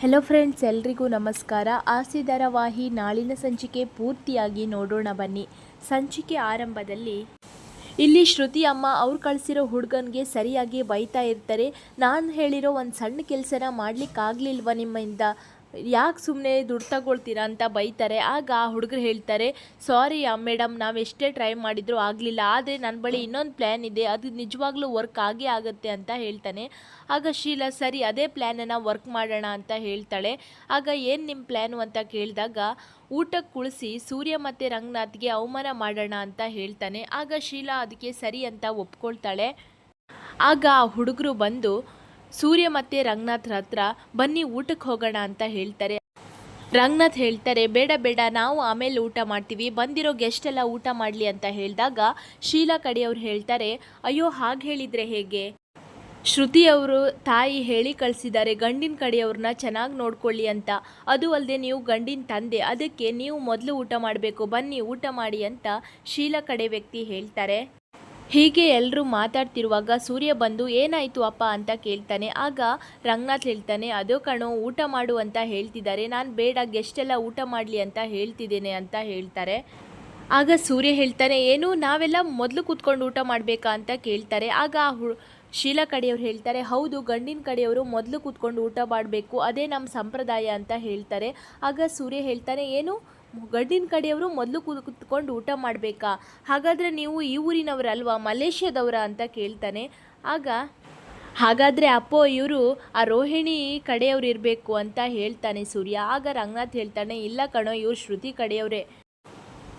Hello friends ಎಲ್ರಿಗೂ ನಮಸ್ಕಾರ. ಆಸೆ ಧಾರಾವಾಹಿ ನಾಳಿನ ಸಂಚಿಕೆ ಪೂರ್ತಿಯಾಗಿ ನೋಡೋಣ ಬನ್ನಿ. ಸಂಚಿಕೆ ಆರಂಭದಲ್ಲಿ, ಇಲ್ಲಿ ಶ್ರುತಿ ಅಮ್ಮ ಅವ್ರು ಕಳಿಸಿರೋ ಹುಡುಗನಿಗೆ ಸರಿಯಾಗಿ ಬೈತಾ ಇರ್ತಾರೆ. ನಾನು ಹೇಳಿರೋ ಒಂದು ಸಣ್ಣ ಕೆಲಸನ ಮಾಡಲಿಕ್ಕಾಗಲಿಲ್ವ ನಿಮ್ಮಿಂದ? ಯಾಕೆ ಸುಮ್ಮನೆ ದುಡ್ಡು ತಗೊಳ್ತೀರಾ ಅಂತ ಬೈತಾರೆ. ಆಗ ಆ ಹುಡುಗರು ಹೇಳ್ತಾರೆ, ಸಾರಿ ಮೇಡಮ್ ನಾವು ಎಷ್ಟೇ ಟ್ರೈ ಮಾಡಿದರೂ ಆಗಲಿಲ್ಲ. ಆದರೆ ನನ್ನ ಬಳಿ ಇನ್ನೊಂದು ಪ್ಲ್ಯಾನ್ ಇದೆ. ಅದು ನಿಜವಾಗ್ಲೂ ವರ್ಕ್ ಆಗೇ ಆಗುತ್ತೆ ಅಂತ ಹೇಳ್ತಾನೆ. ಆಗ ಶೀಲಾ, ಸರಿ, ಅದೇ ಪ್ಲ್ಯಾನನ್ನು ವರ್ಕ್ ಮಾಡೋಣ ಅಂತ ಹೇಳ್ತಾಳೆ. ಆಗ ಏನು ನಿಮ್ಮ ಪ್ಲ್ಯಾನು ಅಂತ ಕೇಳಿದಾಗ ಊಟಕ್ಕೆ ಕುಳಿಸಿ ಸೂರ್ಯ ಮತ್ತು ರಂಗನಾಥ್ಗೆ ಅವಮಾನ ಮಾಡೋಣ ಅಂತ ಹೇಳ್ತಾನೆ. ಆಗ ಶೀಲಾ ಅದಕ್ಕೆ ಸರಿ ಅಂತ ಒಪ್ಕೊಳ್ತಾಳೆ. ಆಗ ಆ ಹುಡುಗರು ಬಂದು ಸೂರ್ಯ ಮತ್ತೆ ರಂಗನಾಥ್ರ ಹತ್ರ ಬನ್ನಿ ಊಟಕ್ಕೆ ಹೋಗೋಣ ಅಂತ ಹೇಳ್ತಾರೆ. ರಂಗನಾಥ್ ಹೇಳ್ತಾರೆ, ಬೇಡ ಬೇಡ, ನಾವು ಆಮೇಲೆ ಊಟ ಮಾಡ್ತೀವಿ. ಬಂದಿರೋ ಗೆಸ್ಟ್ ಎಲ್ಲ ಊಟ ಮಾಡಲಿ ಅಂತ ಹೇಳಿದಾಗ ಶೀಲಾ ಕಡೆಯವ್ರು ಹೇಳ್ತಾರೆ, ಅಯ್ಯೋ, ಹಾಗೆ ಹೇಳಿದರೆ ಹೇಗೆ? ಶ್ರುತಿಯವರು ತಾಯಿ ಹೇಳಿ ಕಳಿಸಿದ್ದಾರೆ, ಗಂಡಿನ ಕಡೆಯವ್ರನ್ನ ಚೆನ್ನಾಗಿ ನೋಡ್ಕೊಳ್ಳಿ ಅಂತ. ಅದು ಅಲ್ಲದೆ ನೀವು ಗಂಡಿನ ತಂದೆ, ಅದಕ್ಕೆ ನೀವು ಮೊದಲು ಊಟ ಮಾಡಬೇಕು. ಬನ್ನಿ, ಊಟ ಮಾಡಿ ಅಂತ ಶೀಲಾ ಕಡೆ ವ್ಯಕ್ತಿ ಹೇಳ್ತಾರೆ. ಹೀಗೆ ಎಲ್ಲರೂ ಮಾತಾಡ್ತಿರುವಾಗ ಸೂರ್ಯ ಬಂದು, ಏನಾಯಿತು ಅಪ್ಪ? ಅಂತ ಕೇಳ್ತಾನೆ. ಆಗ ರಂಗನಾಥ್ ಹೇಳ್ತಾನೆ, ಅದೋ ಕಣೋ, ಊಟ ಮಾಡು ಅಂತ ಹೇಳ್ತಿದ್ದಾರೆ. ನಾನು ಬೇಡ ಗೆಸ್ಟೆಲ್ಲ ಊಟ ಮಾಡಲಿ ಅಂತ ಹೇಳ್ತಿದ್ದೇನೆ ಅಂತ ಹೇಳ್ತಾರೆ. ಆಗ ಸೂರ್ಯ ಹೇಳ್ತಾನೆ, ಏನು, ನಾವೆಲ್ಲ ಮೊದಲು ಕೂತ್ಕೊಂಡು ಊಟ ಮಾಡಬೇಕಾ? ಅಂತ ಕೇಳ್ತಾರೆ. ಆಗ ಆ ಹು, ಶೀಲಾ ಕಡೆಯವ್ರು ಹೇಳ್ತಾರೆ, ಹೌದು, ಗಂಡಿನ ಕಡೆಯವರು ಮೊದಲು ಕೂತ್ಕೊಂಡು ಊಟ ಮಾಡಬೇಕು. ಅದೇ ನಮ್ಮ ಸಂಪ್ರದಾಯ ಅಂತ ಹೇಳ್ತಾರೆ. ಆಗ ಸೂರ್ಯ ಹೇಳ್ತಾನೆ, ಏನು ಗಂಡಿನ ಕಡೆಯವರು ಮೊದಲು ಕೂತ್ಕೊಂಡು ಊಟ ಮಾಡಬೇಕಾ? ಹಾಗಾದರೆ ನೀವು ಈ ಊರಿನವರಲ್ವಾ? ಮಲೇಷ್ಯಾದವರ ಅಂತ ಕೇಳ್ತಾನೆ. ಆಗ, ಹಾಗಾದರೆ ಅಪ್ಪೋ, ಇವರು ಆ ರೋಹಿಣಿ ಕಡೆಯವ್ರು ಇರಬೇಕು ಅಂತ ಹೇಳ್ತಾನೆ ಸೂರ್ಯ. ಆಗ ರಂಗನಾಥ್ ಹೇಳ್ತಾನೆ, ಇಲ್ಲ ಕಣೋ, ಇವರು ಶ್ರುತಿ ಕಡೆಯವರೇ.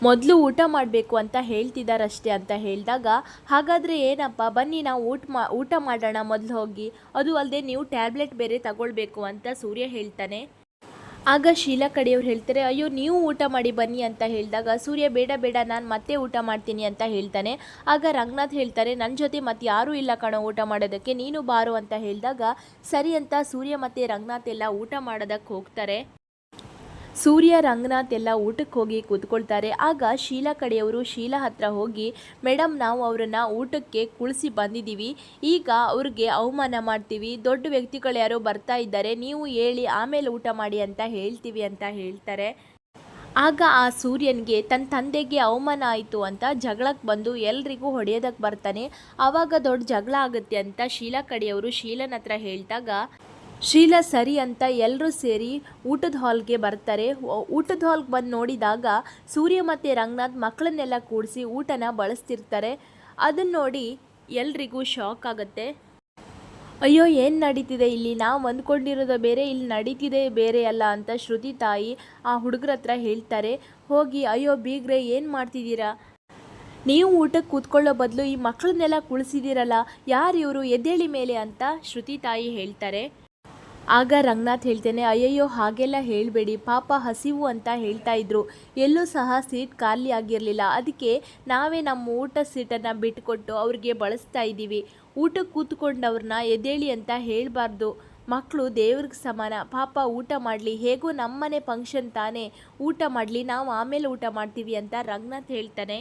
ಮೊದಲು ಊಟ ಮಾಡಬೇಕು ಅಂತ ಹೇಳ್ತಿದ್ದಾರಷ್ಟೇ ಅಂತ ಹೇಳಿದಾಗ, ಹಾಗಾದರೆ ಏನಪ್ಪ, ಬನ್ನಿ ನಾವು ಊಟ ಮಾ ಊಟ ಮಾಡೋಣ ಮೊದಲು ಹೋಗಿ. ಅದು ಅಲ್ಲದೆ ನೀವು ಟ್ಯಾಬ್ಲೆಟ್ ಬೇರೆ ತಗೊಳ್ಬೇಕು ಅಂತ ಸೂರ್ಯ ಹೇಳ್ತಾನೆ. ಆಗ ಶೀಲಾ ಕಡೆಯವ್ರು ಹೇಳ್ತಾರೆ, ಅಯ್ಯೋ, ನೀವು ಊಟ ಮಾಡಿ ಬನ್ನಿ ಅಂತ ಹೇಳಿದಾಗ, ಸೂರ್ಯ, ಬೇಡ ಬೇಡ, ನಾನು ಮತ್ತೆ ಊಟ ಮಾಡ್ತೀನಿ ಅಂತ ಹೇಳ್ತಾನೆ. ಆಗ ರಂಗನಾಥ್ ಹೇಳ್ತಾರೆ ನನ್ನ ಜೊತೆ ಮತ್ತೆ ಯಾರೂ ಇಲ್ಲ ಕಣೋ ಊಟ ಮಾಡೋದಕ್ಕೆ, ನೀನು ಬಾರು ಅಂತ ಹೇಳಿದಾಗ, ಸರಿ ಅಂತ ಸೂರ್ಯ ಮತ್ತು ರಂಗನಾಥ್ ಎಲ್ಲ ಊಟ ಮಾಡೋದಕ್ಕೆ ಹೋಗ್ತಾರೆ. ಸೂರ್ಯ, ರಂಗನಾಥ್ ಎಲ್ಲ ಊಟಕ್ಕೆ ಹೋಗಿ ಕೂತ್ಕೊಳ್ತಾರೆ. ಆಗ ಶೀಲಾ ಕಡೆಯವರು ಶೀಲಾ ಹತ್ರ ಹೋಗಿ ಮೇಡಮ್ ನಾವು ಅವರನ್ನು ಊಟಕ್ಕೆ ಕುಳಿಸಿ ಬಂದಿದ್ದೀವಿ. ಈಗ ಅವ್ರಿಗೆ ಅವಮಾನ ಮಾಡ್ತೀವಿ. ದೊಡ್ಡ ವ್ಯಕ್ತಿಗಳು ಯಾರೋ ಬರ್ತಾ ಇದ್ದಾರೆ. ನೀವು ಹೇಳಿ, ಆಮೇಲೆ ಊಟ ಮಾಡಿ ಅಂತ ಹೇಳ್ತೀವಿ ಅಂತ ಹೇಳ್ತಾರೆ. ಆಗ ಆ ಸೂರ್ಯನಿಗೆ ತನ್ನ ತಂದೆಗೆ ಅವಮಾನ ಆಯಿತು ಅಂತ ಜಗಳಕ್ಕೆ ಬಂದು ಎಲ್ರಿಗೂ ಹೊಡೆಯೋದಕ್ಕೆ ಬರ್ತಾನೆ. ಆವಾಗ ದೊಡ್ಡ ಜಗಳ ಆಗುತ್ತೆ ಅಂತ ಶೀಲಾ ಕಡೆಯವರು ಶೀಲನ ಹತ್ರ ಹೇಳಿದಾಗ ಶೀಲಾ ಸರಿ ಅಂತ ಎಲ್ಲರೂ ಸೇರಿ ಊಟದ ಹಾಲ್ಗೆ ಬರ್ತಾರೆ. ಊಟದ ಹಾಲ್ಗೆ ಬಂದು ನೋಡಿದಾಗ ಸೂರ್ಯ ಮತ್ತು ರಂಗನಾಥ್ ಮಕ್ಕಳನ್ನೆಲ್ಲ ಕೂಡಿಸಿ ಊಟನ ಬಳಸ್ತಿರ್ತಾರೆ. ಅದನ್ನು ನೋಡಿ ಎಲ್ರಿಗೂ ಶಾಕ್ ಆಗುತ್ತೆ. ಅಯ್ಯೋ, ಏನು ನಡೀತಿದೆ ಇಲ್ಲಿ? ನಾವು ಅಂದ್ಕೊಂಡಿರೋದು ಬೇರೆ, ಇಲ್ಲಿ ನಡೀತಿದೆ ಬೇರೆ ಅಲ್ಲ ಅಂತ ಶ್ರುತಿ ತಾಯಿ ಆ ಹುಡುಗರ ಹತ್ರ ಹೇಳ್ತಾರೆ. ಹೋಗಿ, ಅಯ್ಯೋ, ಬೀಗ್ರೆ, ಏನು ಮಾಡ್ತಿದ್ದೀರಾ? ನೀವು ಊಟಕ್ಕೆ ಕೂತ್ಕೊಳ್ಳೋ ಬದಲು ಈ ಮಕ್ಕಳನ್ನೆಲ್ಲ ಕುಳಿಸಿದ್ದೀರಲ್ಲ, ಯಾರು ಇವರು? ಎದ್ದೇಳಿ ಮೇಲೆ ಅಂತ ಶ್ರುತಿ ತಾಯಿ ಹೇಳ್ತಾರೆ. ಆಗ ರಂಗನಾಥ್ ಹೇಳ್ತೇನೆ, ಅಯ್ಯಯ್ಯೋ, ಹಾಗೆಲ್ಲ ಹೇಳಬೇಡಿ, ಪಾಪ ಹಸಿವು ಅಂತ ಹೇಳ್ತಾ ಇದ್ರು. ಎಲ್ಲೂ ಸಹ ಸೀಟ್ ಖಾಲಿ ಆಗಿರಲಿಲ್ಲ. ಅದಕ್ಕೆ ನಾವೇ ನಮ್ಮ ಊಟ ಸೀಟನ್ನು ಬಿಟ್ಟುಕೊಟ್ಟು ಅವ್ರಿಗೆ ಬಳಸ್ತಾ ಇದ್ದೀವಿ. ಊಟಕ್ಕೆ ಕೂತ್ಕೊಂಡವ್ರನ್ನ ಎದ್ದೇಳಿ ಅಂತ ಹೇಳಬಾರ್ದು. ಮಕ್ಕಳು ದೇವ್ರಿಗೆ ಸಮಾನ. ಪಾಪ ಊಟ ಮಾಡಲಿ. ಹೇಗೂ ನಮ್ಮನೆ ಫಂಕ್ಷನ್ ತಾನೇ. ಊಟ ಮಾಡಲಿ. ನಾವು ಆಮೇಲೆ ಊಟ ಮಾಡ್ತೀವಿ ಅಂತ ರಂಗನಾಥ್ ಹೇಳ್ತಾನೆ.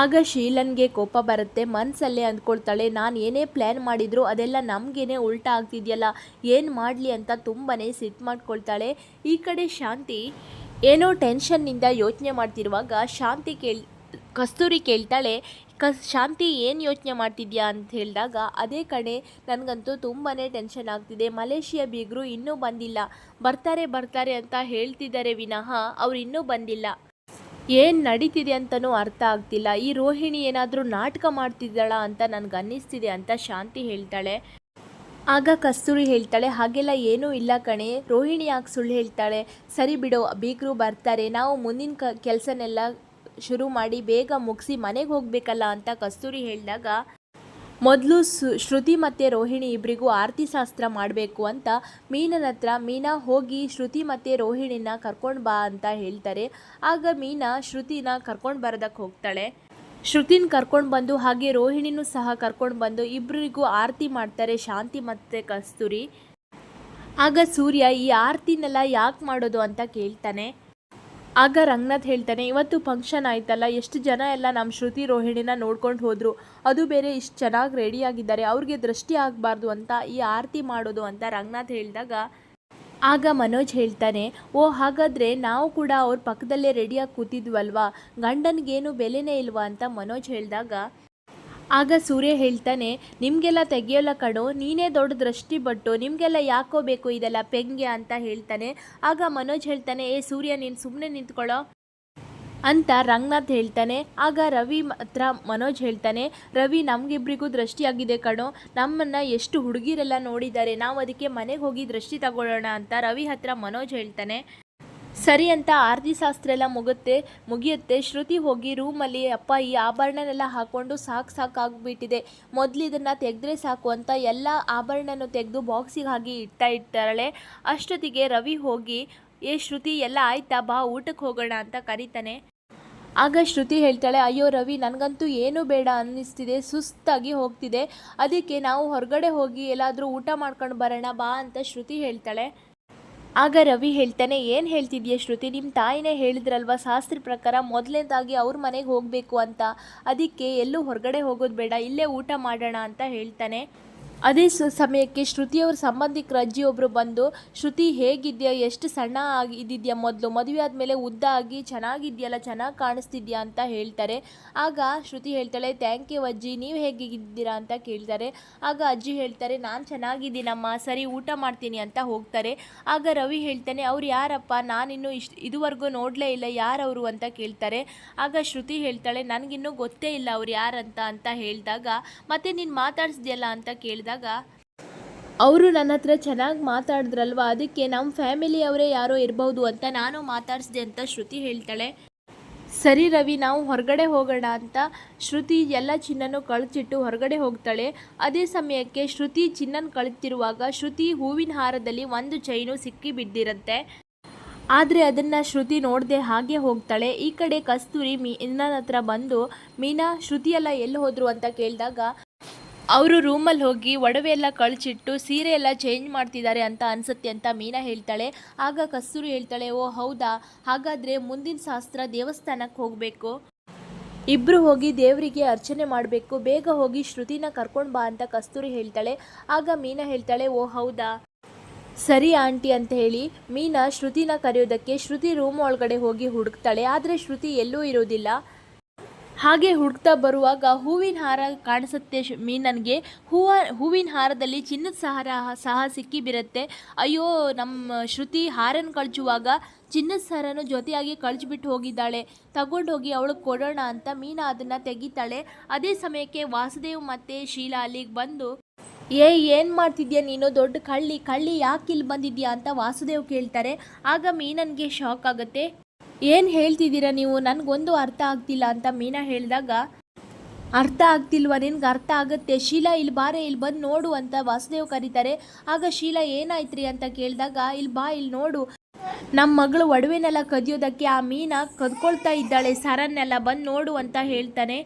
ಆಗ ಶೀಲನ್ಗೆ ಕೋಪ ಬರುತ್ತೆ. ಮನಸ್ಸಲ್ಲೇ ಅಂದ್ಕೊಳ್ತಾಳೆ, ನಾನು ಏನೇ ಪ್ಲ್ಯಾನ್ ಮಾಡಿದ್ರು ಅದೆಲ್ಲ ನಮಗೇನೆ ಉಲ್ಟಾ ಆಗ್ತಿದೆಯಲ್ಲ, ಏನು ಮಾಡಲಿ ಅಂತ ತುಂಬಾ ಸಿಟ್ಟು ಮಾಡ್ಕೊಳ್ತಾಳೆ. ಈ ಕಡೆ ಶಾಂತಿ ಏನೋ ಟೆನ್ಷನ್ನಿಂದ ಯೋಚನೆ ಮಾಡ್ತಿರುವಾಗ ಶಾಂತಿ ಕೇಳ್, ಕಸ್ತೂರಿ ಕೇಳ್ತಾಳೆ ಕ ಶಾಂತಿ ಏನು ಯೋಚನೆ ಮಾಡ್ತಿದ್ಯಾ? ಅಂತ ಹೇಳಿದಾಗ, ಅದೇ ಕಡೆ ನನಗಂತೂ ತುಂಬಾ ಟೆನ್ಷನ್ ಆಗ್ತಿದೆ. ಮಲೇಷಿಯಾ ಬೀಗರು ಇನ್ನೂ ಬಂದಿಲ್ಲ. ಬರ್ತಾರೆ ಬರ್ತಾರೆ ಅಂತ ಹೇಳ್ತಿದ್ದಾರೆ ವಿನಃ ಅವ್ರು ಇನ್ನೂ ಬಂದಿಲ್ಲ. ಏನು ನಡೀತಿದೆ ಅಂತಲೂ ಅರ್ಥ ಆಗ್ತಿಲ್ಲ. ಈ ರೋಹಿಣಿ ಏನಾದರೂ ನಾಟಕ ಮಾಡ್ತಿದ್ದಾಳ ಅಂತ ನನಗೆ ಅನ್ನಿಸ್ತಿದೆ ಅಂತ ಶಾಂತಿ ಹೇಳ್ತಾಳೆ. ಆಗ ಕಸ್ತೂರಿ ಹೇಳ್ತಾಳೆ, ಹಾಗೆಲ್ಲ ಏನೂ ಇಲ್ಲ ಕಣೆ. ರೋಹಿಣಿ ಯಾಕೆ ಸುಳ್ಳು ಹೇಳ್ತಾಳೆ? ಸರಿ ಬಿಡು, ಬೀಗರು ಬರ್ತಾರೆ. ನಾವು ಮುಂದಿನ ಕ, ಕೆಲಸನೆಲ್ಲ ಶುರು ಮಾಡಿ ಬೇಗ ಮುಗಿಸಿ ಮನೆಗೆ ಹೋಗಬೇಕಲ್ಲ ಅಂತ ಕಸ್ತೂರಿ ಹೇಳಿದಾಗ ಮೊದಲು ಶ್ರುತಿ ಮತ್ತು ರೋಹಿಣಿ ಇಬ್ಬರಿಗೂ ಆರತಿ ಶಾಸ್ತ್ರ ಮಾಡಬೇಕು ಅಂತ ಮೀನನ ಹತ್ರ ಮೀನಾ ಹೋಗಿ ಶ್ರುತಿ ಮತ್ತು ರೋಹಿಣಿನ ಕರ್ಕೊಂಡು ಬಾ ಅಂತ ಹೇಳ್ತಾರೆ. ಆಗ ಮೀನಾ ಶ್ರುತಿನ ಕರ್ಕೊಂಡು ಬರೋದಕ್ಕೆ ಹೋಗ್ತಾಳೆ. ಶ್ರುತಿನ ಕರ್ಕೊಂಡು ಬಂದು ಹಾಗೆ ರೋಹಿಣಿನೂ ಸಹ ಕರ್ಕೊಂಡು ಬಂದು ಇಬ್ಬರಿಗೂ ಆರತಿ ಮಾಡ್ತಾರೆ ಶಾಂತಿ ಮತ್ತು ಕಸ್ತೂರಿ. ಆಗ ಸೂರ್ಯ ಈ ಆರತಿನೆಲ್ಲ ಯಾಕೆ ಮಾಡೋದು ಅಂತ ಕೇಳ್ತಾನೆ. ಆಗ ರಂಗನಾಥ್ ಹೇಳ್ತಾನೆ, ಇವತ್ತು ಫಂಕ್ಷನ್ ಆಯ್ತಲ್ಲ, ಎಷ್ಟು ಜನ ಎಲ್ಲ ನಮ್ಮ ಶ್ರುತಿ ರೋಹಿಣಿನ ನೋಡ್ಕೊಂಡು ಹೋದರು, ಅದು ಬೇರೆ ಇಷ್ಟು ಚೆನ್ನಾಗಿ ರೆಡಿಯಾಗಿದ್ದಾರೆ ಅವ್ರಿಗೆ ದೃಷ್ಟಿ ಆಗಬಾರ್ದು ಅಂತ ಈ ಆರತಿ ಮಾಡೋದು ಅಂತ ರಂಗನಾಥ್ ಹೇಳಿದಾಗ, ಆಗ ಮನೋಜ್ ಹೇಳ್ತಾನೆ, ಓ, ಹಾಗಾದರೆ ನಾವು ಕೂಡ ಅವ್ರ ಪಕ್ಕದಲ್ಲೇ ರೆಡಿಯಾಗಿ ಕೂತಿದ್ವಲ್ವಾ? ಗಂಡನಿಗೇನು ಬೆಲೆನೇ ಇಲ್ವಾ? ಅಂತ ಮನೋಜ್ ಹೇಳಿದಾಗ ಆಗ ಸೂರ್ಯ ಹೇಳ್ತಾನೆ, ನಿಮಗೆಲ್ಲ ತೆಗೆಯೋಲ್ಲ ಕಣೋ, ನೀನೇ ದೊಡ್ಡ ದೃಷ್ಟಿ ಬಟ್ಟು ನಿಮಗೆಲ್ಲ ಯಾಕೋ ಬೇಕು ಇದೆಲ್ಲ ಪೆಂಗೆ ಅಂತ ಹೇಳ್ತಾನೆ. ಆಗ ಮನೋಜ್ ಹೇಳ್ತಾನೆ, ಏ ಸೂರ್ಯ, ನೀನು ಸುಮ್ಮನೆ ನಿಂತ್ಕೊಳ್ಳೋ ಅಂತ ರಂಗನಾಥ್ ಹೇಳ್ತಾನೆ. ಆಗ ರವಿ ಹತ್ರ ಮನೋಜ್ ಹೇಳ್ತಾನೆ, ರವಿ, ನಮಗಿಬ್ರಿಗೂ ದೃಷ್ಟಿಯಾಗಿದೆ ಕಣೋ. ನಮ್ಮನ್ನು ಎಷ್ಟು ಹುಡುಗಿರೆಲ್ಲ ನೋಡಿದ್ದಾರೆ. ನಾವು ಅದಕ್ಕೆ ಮನೆಗೆ ಹೋಗಿ ದೃಷ್ಟಿ ತಗೊಳ್ಳೋಣ ಅಂತ ರವಿ ಹತ್ರ ಮನೋಜ್ ಹೇಳ್ತಾನೆ. ಸರಿ ಅಂತ ಆರತಿ ಶಾಸ್ತ್ರ ಎಲ್ಲ ಮುಗುತ್ತೆ, ಮುಗಿಯುತ್ತೆ. ಶ್ರುತಿ ಹೋಗಿ ರೂಮಲ್ಲಿ ಅಪ್ಪ, ಈ ಆಭರಣನೆಲ್ಲ ಹಾಕೊಂಡು ಸಾಕು ಸಾಕಾಗ್ಬಿಟ್ಟಿದೆ ಮೊದಲು ಇದನ್ನು ತೆಗೆದ್ರೆ ಸಾಕು ಅಂತ ಎಲ್ಲ ಆಭರಣನೂ ತೆಗೆದು ಬಾಕ್ಸಿಗೆ ಹಾಕಿ ಇಡ್ತಾ ಇರ್ತಾಳೆ ಅಷ್ಟೊತ್ತಿಗೆ ರವಿ ಹೋಗಿ, ಏ ಶ್ರುತಿ, ಎಲ್ಲ ಆಯ್ತಾ? ಬಾ, ಊಟಕ್ಕೆ ಹೋಗೋಣ ಅಂತ ಕರೀತಾನೆ. ಆಗ ಶ್ರುತಿ ಹೇಳ್ತಾಳೆ, ಅಯ್ಯೋ ರವಿ, ನನಗಂತೂ ಏನೂ ಬೇಡ ಅನ್ನಿಸ್ತಿದೆ. ಸುಸ್ತಾಗಿ ಹೋಗ್ತಿದೆ. ಅದಕ್ಕೆ ನಾವು ಹೊರಗಡೆ ಹೋಗಿ ಎಲ್ಲಾದರೂ ಊಟ ಮಾಡ್ಕೊಂಡು ಬರೋಣ, ಬಾ ಅಂತ ಶ್ರುತಿ ಹೇಳ್ತಾಳೆ. ಆಗ ರವಿ ಹೇಳ್ತಾನೆ, ಏನು ಹೇಳ್ತಿದ್ಯಾ ಶ್ರುತಿ? ನಿಮ್ಮ ತಾಯಿನೇ ಹೇಳಿದ್ರಲ್ವ ಶಾಸ್ತ್ರ ಪ್ರಕಾರ ಮೊದಲನೇದಾಗಿ ಅವ್ರ ಮನೆಗೆ ಹೋಗಬೇಕು ಅಂತ. ಅದಕ್ಕೆ ಎಲ್ಲೂ ಹೊರಗಡೆ ಹೋಗೋದು ಬೇಡ, ಇಲ್ಲೇ ಊಟ ಮಾಡೋಣ ಅಂತ ಹೇಳ್ತಾನೆ. ಅದೇ ಸಮಯಕ್ಕೆ ಶ್ರುತಿಯವ್ರ ಸಂಬಂಧಿಕರ ಅಜ್ಜಿಯೊಬ್ಬರು ಬಂದು, ಶ್ರುತಿ ಹೇಗಿದ್ಯಾ? ಎಷ್ಟು ಸಣ್ಣ ಆಗಿ ಇದ್ದಿದ್ಯಾ ಮೊದಲು? ಮದುವೆ ಆದಮೇಲೆ ಉದ್ದ ಆಗಿ ಚೆನ್ನಾಗಿದ್ಯಲ್ಲ? ಚೆನ್ನಾಗಿ ಕಾಣಿಸ್ತಿದ್ಯಾ? ಅಂತ ಹೇಳ್ತಾರೆ. ಆಗ ಶ್ರುತಿ ಹೇಳ್ತಾಳೆ ಥ್ಯಾಂಕ್ ಯು ಅಜ್ಜಿ, ನೀವು ಹೇಗಿದ್ದೀರಾ? ಅಂತ ಕೇಳ್ತಾರೆ. ಆಗ ಅಜ್ಜಿ ಹೇಳ್ತಾರೆ, ನಾನು ಚೆನ್ನಾಗಿದ್ದೀನಮ್ಮ, ಸರಿ ಊಟ ಮಾಡ್ತೀನಿ ಅಂತ ಹೋಗ್ತಾರೆ. ಆಗ ರವಿ ಹೇಳ್ತಾನೆ, ಅವ್ರು ಯಾರಪ್ಪ? ನಾನಿನ್ನೂ ಇಷ್ಟು ಇದುವರೆಗೂ ನೋಡಲೇ ಇಲ್ಲ ಯಾರವರು ಅಂತ ಕೇಳ್ತಾರೆ. ಆಗ ಶ್ರುತಿ ಹೇಳ್ತಾಳೆ, ನನಗಿನ್ನೂ ಗೊತ್ತೇ ಇಲ್ಲ ಅವ್ರು ಯಾರಂತ ಅಂತ ಹೇಳಿದಾಗ, ಮತ್ತೆ ನೀನು ಮಾತಾಡ್ಸಿದ್ಯಲ್ಲ? ಅಂತ ಕೇಳಿದಾಗ ಅವರು ನನ್ನ ಹತ್ರ ಚೆನ್ನಾಗಿ ಮಾತಾಡಿದ್ರಲ್ವ? ಅದಕ್ಕೆ ನಮ್ಮ ಫ್ಯಾಮಿಲಿಯವರೇ ಯಾರೋ ಇರಬಹುದು ಅಂತ ನಾನು ಮಾತಾಡಿಸಿದೆ ಅಂತ ಶ್ರುತಿ ಹೇಳ್ತಾಳೆ. ಸರಿ ರವಿ, ನಾವು ಹೊರಗಡೆ ಹೋಗೋಣ ಅಂತ ಶ್ರುತಿ ಎಲ್ಲ ಚಿನ್ನನು ಕಳಚಿಟ್ಟು ಹೊರಗಡೆ ಹೋಗ್ತಾಳೆ. ಅದೇ ಸಮಯಕ್ಕೆ ಶ್ರುತಿ ಚಿನ್ನನ ಕಳಿತಿರುವಾಗ ಶ್ರುತಿ ಹೂವಿನ ಹಾರದಲ್ಲಿ ಒಂದು ಚೈನು ಸಿಕ್ಕಿ ಬಿದ್ದಿರುತ್ತೆ. ಆದರೆ ಅದನ್ನು ಶ್ರುತಿ ನೋಡದೆ ಹಾಗೆ ಹೋಗ್ತಾಳೆ. ಈ ಕಡೆ ಕಸ್ತೂರಿ ಮೀನನ ಹತ್ರ ಬಂದು, ಮೀನಾ ಶ್ರುತಿಯೆಲ್ಲ ಎಲ್ಲಿ ಹೋದರು? ಅಂತ ಕೇಳಿದಾಗ ಅವರು ರೂಮಲ್ಲಿ ಹೋಗಿ ಒಡವೆ ಎಲ್ಲ ಕಳಚಿಟ್ಟು ಸೀರೆ ಎಲ್ಲ ಚೇಂಜ್ ಮಾಡ್ತಿದ್ದಾರೆ ಅಂತ ಅನ್ಸುತ್ತೆ ಅಂತ ಮೀನಾ ಹೇಳ್ತಾಳೆ. ಆಗ ಕಸ್ತೂರಿ ಹೇಳ್ತಾಳೆ, ಓ, ಹೌದಾ? ಹಾಗಾದರೆ ಮುಂದಿನ ಶಾಸ್ತ್ರ ದೇವಸ್ಥಾನಕ್ಕೆ ಹೋಗಬೇಕು. ಇಬ್ಬರು ಹೋಗಿ ದೇವರಿಗೆ ಅರ್ಚನೆ ಮಾಡಬೇಕು. ಬೇಗ ಹೋಗಿ ಶ್ರುತಿನ ಕರ್ಕೊಂಡು ಬಾ ಅಂತ ಕಸ್ತೂರಿ ಹೇಳ್ತಾಳೆ. ಆಗ ಮೀನಾ ಹೇಳ್ತಾಳೆ, ಓ, ಹೌದಾ? ಸರಿ ಆಂಟಿ ಅಂತ ಹೇಳಿ ಮೀನಾ ಶ್ರುತಿನ ಕರೆಯೋದಕ್ಕೆ ಶ್ರುತಿ ರೂಮ್ ಒಳಗಡೆ ಹೋಗಿ ಹುಡುಕ್ತಾಳೆ. ಆದರೆ ಶ್ರುತಿ ಎಲ್ಲೂ ಇರೋದಿಲ್ಲ. ಹಾಗೆ ಹುಡುಕ್ತಾ ಬರುವಾಗ ಹೂವಿನ ಹಾರ ಕಾಣಿಸುತ್ತೆ ಶ್- ಮೀನನ್ಗೆ. ಹೂವ, ಹೂವಿನ ಹಾರದಲ್ಲಿ ಚಿನ್ನದ ಸಹಾರ, ಸಹ ಸಿಕ್ಕಿ ಬಿರುತ್ತೆ. ಅಯ್ಯೋ ನಮ್ಮ ಶ್ರುತಿ ಹಾರನ ಕಳಚುವಾಗ ಚಿನ್ನದ ಸಾರನ ಜೊತೆಯಾಗಿ ಕಳಿಸ್ಬಿಟ್ಟು ಹೋಗಿದ್ದಾಳೆ. ತಗೊಂಡೋಗಿ ಅವಳು ಕೊಡೋಣ ಅಂತ ಮೀನಾ ಅದನ್ನು ತೆಗಿತಾಳೆ. ಅದೇ ಸಮಯಕ್ಕೆ ವಾಸುದೇವ್ ಮತ್ತು ಶೀಲಾ ಅಲ್ಲಿಗೆ ಬಂದು, ಏ, ಏನು ಮಾಡ್ತಿದ್ಯಾ ನೀನು? ದೊಡ್ಡ ಕಳ್ಳಿ ಕಳ್ಳಿ ಯಾಕೆ ಇಲ್ಲಿ ಬಂದಿದ್ಯಾ? ಅಂತ ವಾಸುದೇವ್ ಕೇಳ್ತಾರೆ. ಆಗ ಮೀನನ್ಗೆ ಶಾಕ್ ಆಗುತ್ತೆ. ಏನು ಹೇಳ್ತಿದ್ದೀರಾ ನೀವು? ನನಗೊಂದು ಅರ್ಥ ಆಗ್ತಿಲ್ಲ ಅಂತ ಮೀನಾ ಹೇಳಿದಾಗ, ಅರ್ಥ ಆಗ್ತಿಲ್ವಾ? ನಿನ್ಗೆ ಅರ್ಥ ಆಗುತ್ತೆ. ಶೀಲಾ ಇಲ್ಲಿ ಬಾರೆ ಇಲ್ಲಿ ಬಂದು ನೋಡು ಅಂತ ವಾಸುದೇವ್ ಕರೀತಾರೆ. ಆಗ ಶೀಲಾ ಏನಾಯ್ತ್ರಿ ಅಂತ ಕೇಳಿದಾಗ ಇಲ್ಲಿ ಬಾ ಇಲ್ಲಿ ನೋಡು. ನಮ್ಮ ಮಗಳು ಒಡವೆನೆಲ್ಲ ಕದಿಯೋದಕ್ಕೆ ಆ ಮೀನ ಕದ್ಕೊಳ್ತಾ ಇದ್ದಾಳೆ. ಸರನ್ನೆಲ್ಲ ಬಂದು ನೋಡು ಅಂತ ಹೇಳ್ತಾನೆ.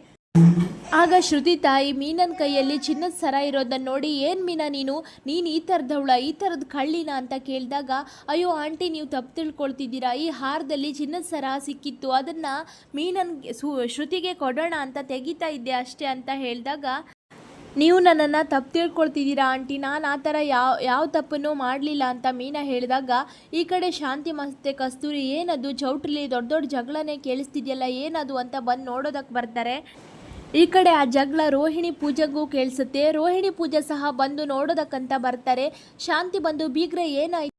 ಆಗ ಶ್ರುತಿ ತಾಯಿ ಮೀನನ ಕೈಯಲ್ಲಿ ಚಿನ್ನದ ಸರ ಇರೋದನ್ನ ನೋಡಿ, ಏನು ಮೀನ ನೀನು? ನೀನು ಈ ಥರದವಳ ಈ ಥರದ ಕಳ್ಳಿನ? ಅಂತ ಕೇಳಿದಾಗ, ಅಯ್ಯೋ ಆಂಟಿ, ನೀವು ತಪ್ಪು ತಿಳ್ಕೊಳ್ತಿದ್ದೀರಾ? ಈ ಹಾರದಲ್ಲಿ ಚಿನ್ನದ ಸರ ಸಿಕ್ಕಿತ್ತು, ಅದನ್ನು ಮೀನನ್ ಶ್ರುತಿಗೆ ಕೊಡೋಣ ಅಂತ ತೆಗಿತಾ ಇದ್ದೆ ಅಷ್ಟೇ ಅಂತ ಹೇಳಿದಾಗ, ನೀವು ನನ್ನನ್ನು ತಪ್ಪು ತಿಳ್ಕೊಳ್ತಿದ್ದೀರಾ ಆಂಟಿ? ನಾನು ಆ ಥರ ಯಾವ ಯಾವ ತಪ್ಪನ್ನು ಮಾಡಲಿಲ್ಲ ಅಂತ ಮೀನಾ ಹೇಳಿದಾಗ, ಈ ಕಡೆ ಶಾಂತಿ ಮಸ್ತೆ ಕಸ್ತೂರಿ, ಏನದು? ಚೌಟ್ರಲ್ಲಿ ದೊಡ್ಡ ದೊಡ್ಡ ಜಗಳನೇ ಕೇಳಿಸ್ತಿದೆಯಲ್ಲ, ಏನದು? ಅಂತ ಬಂದು ನೋಡೋದಕ್ಕೆ ಬರ್ತಾರೆ. ಈ ಕಡೆ ಆ ಜಗಳ ರೋಹಿಣಿ ಪೂಜೆಗೂ ಕೇಳಿಸುತ್ತೆ. ರೋಹಿಣಿ ಪೂಜೆ ಸಹ ಬಂದು ನೋಡೋದಕ್ಕಂತ ಬರ್ತಾರೆ. ಶಾಂತಿ ಬಂದು ಬೀಗ್ರೆ ಏನಾಯ್ತು?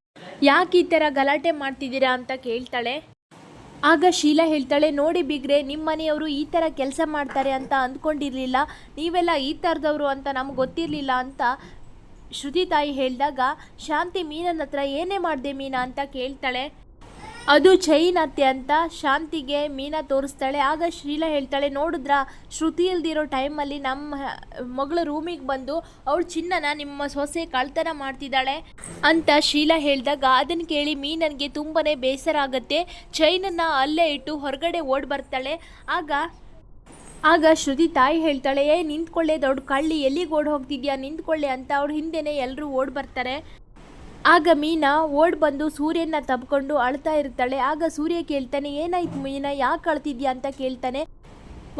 ಯಾಕೆ ಈ ಥರ ಗಲಾಟೆ ಮಾಡ್ತಿದ್ದೀರಾ ಅಂತ ಕೇಳ್ತಾಳೆ. ಆಗ ಶೀಲಾ ಹೇಳ್ತಾಳೆ, ನೋಡಿ ಬಿಗ್ರೆ ನಿಮ್ಮ ಮನೆಯವರು ಈ ಥರ ಕೆಲಸ ಮಾಡ್ತಾರೆ ಅಂತ ಅಂದ್ಕೊಂಡಿರಲಿಲ್ಲ. ನೀವೆಲ್ಲ ಈ ಥರದವರು ಅಂತ ನಮ್ಗೆ ಗೊತ್ತಿರಲಿಲ್ಲ ಅಂತ ಶ್ರುತಿ ತಾಯಿ ಹೇಳಿದಾಗ, ಶಾಂತಿ ಮೀನನ ಹತ್ರ ಏನೇ ಮಾಡಿದೆ ಮೀನಾ? ಅಂತ ಕೇಳ್ತಾಳೆ. ಅದು ಚೈನ್ ಅತ್ತೆ ಅಂತ ಶಾಂತಿಗೆ ಮೀನಾ ತೋರಿಸ್ತಾಳೆ. ಆಗ ಶೀಲಾ ಹೇಳ್ತಾಳೆ, ನೋಡಿದ್ರ, ಶ್ರುತಿ ಇಲ್ದಿರೋ ಟೈಮಲ್ಲಿ ನಮ್ಮ ಮಗಳು ರೂಮಿಗೆ ಬಂದು ಅವಳು ಚಿನ್ನನ ನಿಮ್ಮ ಸೊಸೆ ಕಳ್ತನ ಮಾಡ್ತಿದ್ದಾಳೆ ಅಂತ ಶೀಲಾ ಹೇಳಿದಾಗ ಅದನ್ನು ಕೇಳಿ ಮೀನನ್ಗೆ ತುಂಬಾ ಬೇಸರ ಆಗುತ್ತೆ. ಚೈನನ್ನು ಅಲ್ಲೇ ಇಟ್ಟು ಹೊರಗಡೆ ಓಡ್ ಬರ್ತಾಳೆ. ಆಗ ಆಗ ಶ್ರುತಿ ತಾಯಿ ಹೇಳ್ತಾಳೆ, ಏ, ನಿಂತ್ಕೊಳ್ಳೆ ದೊಡ್ಡ ಕಳ್ಳಿ, ಎಲ್ಲಿಗೆ ಓಡ್ ಹೋಗ್ತಿದ್ಯಾ? ನಿಂತ್ಕೊಳ್ಳೆ ಅಂತ ಅವ್ರ ಹಿಂದೆನೆ ಎಲ್ಲರೂ ಓಡ್ ಬರ್ತಾರೆ. ಆಗ ಮೀನಾ ಓಡ್ ಬಂದು ಸೂರ್ಯನ ತಬ್ಕೊಂಡು ಅಳ್ತಾ ಇರ್ತಾಳೆ. ಆಗ ಸೂರ್ಯ ಕೇಳ್ತಾನೆ, ಏನಾಯ್ತು ಮೀನಾ, ಯಾಕೆ ಅಳ್ತಿದ್ಯಾ? ಅಂತ ಕೇಳ್ತಾನೆ.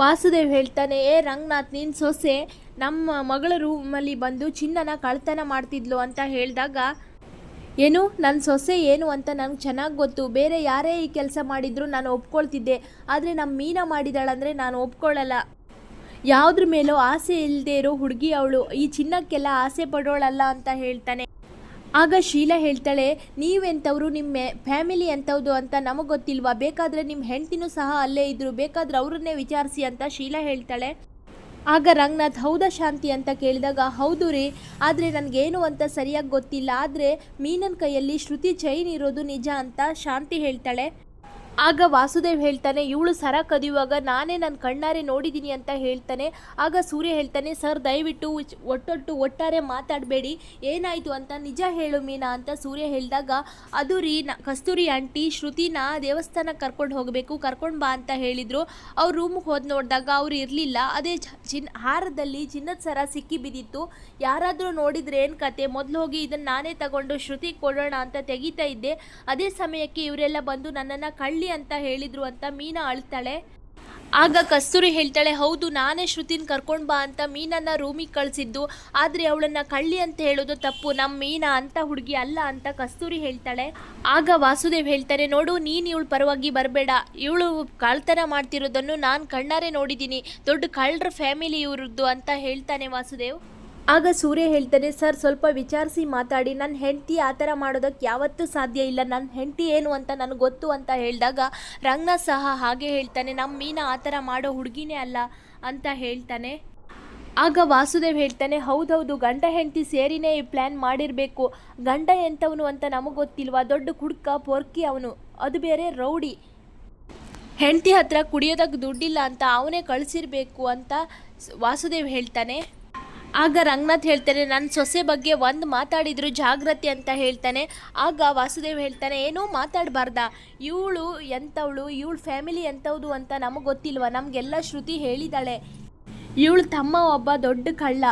ವಾಸುದೇವ್ ಹೇಳ್ತಾನೆ, ಏ ರಂಗನಾಥ್ ನಿನ್ನ ಸೊಸೆ ನಮ್ಮ ಮಗಳ ರೂಮಲ್ಲಿ ಬಂದು ಚಿನ್ನನ ಕಳ್ತನ ಮಾಡ್ತಿದ್ಲು ಅಂತ ಹೇಳಿದಾಗ, ಏನು ನನ್ನ ಸೊಸೆ ಏನು ಅಂತ ನನಗೆ ಚೆನ್ನಾಗಿ ಗೊತ್ತು. ಬೇರೆ ಯಾರೇ ಈ ಕೆಲಸ ಮಾಡಿದ್ರು ನಾನು ಒಪ್ಕೊಳ್ತಿದ್ದೆ. ಆದರೆ ನಮ್ಮ ಮೀನ ಮಾಡಿದಾಳಂದರೆ ನಾನು ಒಪ್ಕೊಳ್ಳಲ್ಲ ಯಾವುದ್ರ ಮೇಲೂ ಆಸೆ ಇಲ್ಲದೆ ಇರೋ ಹುಡುಗಿ ಅವಳು. ಈ ಚಿನ್ನಕ್ಕೆಲ್ಲ ಆಸೆ ಪಡೋಳಲ್ಲ, ಅಂತ ಹೇಳ್ತಾನೆ. ಆಗ ಶೀಲಾ ಹೇಳ್ತಾಳೆ, ನೀವೆಂಥವ್ರು? ನಿಮ್ಮ ಫ್ಯಾಮಿಲಿ ಎಂಥವ್ದು ಅಂತ ನಮಗೆ ಗೊತ್ತಿಲ್ವಾ? ಬೇಕಾದರೆ ನಿಮ್ಮ ಹೆಂಡ್ತಿನೂ ಸಹ ಅಲ್ಲೇ ಇದ್ರು, ಬೇಕಾದ್ರೆ ಅವರನ್ನೇ ವಿಚಾರಿಸಿ ಅಂತ ಶೀಲಾ ಹೇಳ್ತಾಳೆ. ಆಗ ರಂಗನಾಥ್, ಹೌದಾ ಶಾಂತಿ? ಅಂತ ಕೇಳಿದಾಗ, ಹೌದು ರೀ, ಆದರೆ ನನಗೇನು ಅಂತ ಸರಿಯಾಗಿ ಗೊತ್ತಿಲ್ಲ. ಆದರೆ ಮೀನನ ಕೈಯಲ್ಲಿ ಶ್ರುತಿ ಚೈನ್ ಇರೋದು ನಿಜ ಅಂತ ಶಾಂತಿ ಹೇಳ್ತಾಳೆ. ಆಗ ವಾಸುದೇವ್ ಹೇಳ್ತಾನೆ, ಇವಳು ಸರ ಕದಿಯುವಾಗ ನಾನೇ ನನ್ನ ಕಣ್ಣಾರೆ ನೋಡಿದ್ದೀನಿ ಅಂತ ಹೇಳ್ತಾನೆ. ಆಗ ಸೂರ್ಯ ಹೇಳ್ತಾನೆ, ಸರ್, ದಯವಿಟ್ಟು ಒಟ್ಟೊಟ್ಟು ಒಟ್ಟಾರೆ ಮಾತಾಡಬೇಡಿ. ಏನಾಯಿತು ಅಂತ ನಿಜ ಹೇಳು ಮೀನಾ ಅಂತ ಸೂರ್ಯ ಹೇಳಿದಾಗ, ಅದು ರೀ, ನ, ಕಸ್ತೂರಿ ಆಂಟಿ, ಶ್ರುತಿನ ದೇವಸ್ಥಾನಕ್ಕೆ ಕರ್ಕೊಂಡು ಹೋಗಬೇಕು, ಕರ್ಕೊಂಡು ಬಾ ಅಂತ ಹೇಳಿದರು. ಅವ್ರು ರೂಮ್ಗೆ ಹೋದ್ ನೋಡಿದಾಗ ಅವ್ರು ಇರಲಿಲ್ಲ. ಅದೇ ಚಿನ್, ಹಾರದಲ್ಲಿ ಚಿನ್ನದ ಸರ ಸಿಕ್ಕಿ ಬಿದ್ದಿತ್ತು. ಯಾರಾದರೂ ನೋಡಿದ್ರೆ ಏನು ಕತೆ? ಮೊದಲು ಹೋಗಿ ಇದನ್ನು ನಾನೇ ತಗೊಂಡು ಶ್ರುತಿ ಕೊಡೋಣ ಅಂತ ತೆಗಿತಾ ಇದ್ದೆ. ಅದೇ ಸಮಯಕ್ಕೆ ಇವರೆಲ್ಲ ಬಂದು ನನ್ನನ್ನು ಕಳ್ಳಿ ಅಂತ ಹೇಳಿದ್ರು ಅಂತ ಮೀನಾ ಅಳ್ತಾಳೆ. ಆಗ ಕಸ್ತೂರಿ ಹೇಳ್ತಾಳೆ, ಹೌದು, ನಾನೇ ಶ್ರುತಿನ್ ಕರ್ಕೊಂಡು ಬಾ ಅಂತ ಮೀನನ್ನ ರೂಮಿಗೆ ಕಳಿಸಿದ್ದು. ಆದ್ರೆ ಅವಳನ್ನ ಕಳ್ಳಿ ಅಂತ ಹೇಳೋದು ತಪ್ಪು. ನಮ್ಮ ಮೀನಾ ಅಂತ ಹುಡುಗಿ ಅಲ್ಲ ಅಂತ ಕಸ್ತೂರಿ ಹೇಳ್ತಾಳೆ. ಆಗ ವಾಸುದೇವ್ ಹೇಳ್ತಾರೆ, ನೋಡು, ನೀನು ಇವಳು ಪರವಾಗಿ ಬರಬೇಡ. ಇವಳು ಕಳ್ತನ ಮಾಡ್ತಿರೋದನ್ನು ನಾನು ಕಣ್ಣಾರೆ ನೋಡಿದ್ದೀನಿ ದೊಡ್ಡ ಕಳ್ಳರ ಫ್ಯಾಮಿಲಿ ಇವ್ರದ್ದು ಅಂತ ಹೇಳ್ತಾನೆ ವಾಸುದೇವ್. ಆಗ ಸೂರ್ಯ ಹೇಳ್ತಾನೆ, ಸರ್, ಸ್ವಲ್ಪ ವಿಚಾರಿಸಿ ಮಾತಾಡಿ. ನನ್ನ ಹೆಂಡತಿ ಆ ಥರ ಮಾಡೋದಕ್ಕೆ ಯಾವತ್ತೂ ಸಾಧ್ಯ ಇಲ್ಲ. ನನ್ನ ಹೆಂಡತಿ ಏನು ಅಂತ ನನಗೆ ಗೊತ್ತು ಅಂತ ಹೇಳಿದಾಗ ರಂಗ್ನ ಸಹ ಹಾಗೆ ಹೇಳ್ತಾನೆ ನಮ್ಮ ಮೀನ ಆ ಥರ ಮಾಡೋ ಹುಡುಗಿನೇ ಅಲ್ಲ ಅಂತ ಹೇಳ್ತಾನೆ. ಆಗ ವಾಸುದೇವ್ ಹೇಳ್ತಾನೆ ಹೌದೌದು ಗಂಡ ಹೆಂಡತಿ ಸೇರಿನೇ ಈ ಪ್ಲ್ಯಾನ್ ಮಾಡಿರಬೇಕು. ಗಂಡ ಎಂಥವನು ಅಂತ ನಮಗೆ ಗೊತ್ತಿಲ್ವಾ? ದೊಡ್ಡ ಕುಡ್ಕ ಪೊರ್ಕಿ ಅವನು. ಅದು ಬೇರೆ ರೌಡಿ. ಹೆಂಡತಿ ಹತ್ರ ಕುಡಿಯೋದಕ್ಕೆ ದುಡ್ಡಿಲ್ಲ ಅಂತ ಅವನೇ ಕಳಿಸಿರ್ಬೇಕು ಅಂತ ವಾಸುದೇವ್ ಹೇಳ್ತಾನೆ. ಆಗ ರಂಗನಾಥ್ ಹೇಳ್ತಾನೆ ನನ್ನ ಸೊಸೆ ಬಗ್ಗೆ ಒಂದು ಮಾತಾಡಿದ್ರು ಜಾಗ್ರತೆ ಅಂತ ಹೇಳ್ತಾನೆ. ಆಗ ವಾಸುದೇವ್ ಹೇಳ್ತಾನೆ, ಏನೂ ಮಾತಾಡಬಾರ್ದ. ಇವಳು ಎಂಥವಳು ಇವಳು ಫ್ಯಾಮಿಲಿ ಎಂಥವ್ದು ಅಂತ ನಮಗೆ ಗೊತ್ತಿಲ್ವ? ನಮಗೆಲ್ಲ ಶ್ರುತಿ ಹೇಳಿದಾಳೆ. ಇವಳು ತಮ್ಮ ಒಬ್ಬ ದೊಡ್ಡ ಕಳ್ಳ.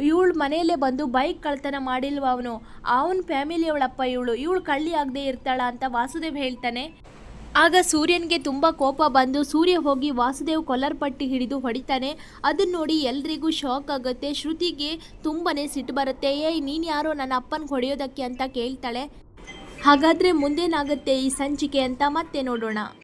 ಇವಳು ಮನೆಯಲ್ಲೇ ಬಂದು ಬೈಕ್ ಕಳ್ತನ ಮಾಡಿಲ್ವ ಅವನು? ಅವನ ಫ್ಯಾಮಿಲಿಯವಳಪ್ಪ ಇವಳು. ಇವಳು ಕಳ್ಳಿ ಆಗದೆ ಇರ್ತಾಳ ಅಂತ ವಾಸುದೇವ್ ಹೇಳ್ತಾನೆ. ಆಗ ಸೂರ್ಯನಿಗೆ ತುಂಬ ಕೋಪ ಬಂದು ಸೂರ್ಯ ಹೋಗಿ ವಾಸುದೇವ್ ಕೊಲರ್ ಪಟ್ಟಿ ಹಿಡಿದು ಹೊಡಿತಾನೆ. ಅದನ್ನ ನೋಡಿ ಎಲ್ರಿಗೂ ಶಾಕ್ ಆಗುತ್ತೆ. ಶ್ರುತಿಗೆ ತುಂಬಾನೇ ಸಿಟ್ಟು ಬರುತ್ತೆ. ಏಯ್, ನೀನು ಯಾರೋ? ನನ್ನ ಅಪ್ಪನ ಹೊಡೆಯೋದಕ್ಕೆ ಅಂತ ಕೇಳ್ತಾಳೆ. ಹಾಗಾದರೆ ಮುಂದೇನಾಗುತ್ತೆ ಈ ಸಂಚಿಕೆ ಅಂತ ಮತ್ತೆ ನೋಡೋಣ.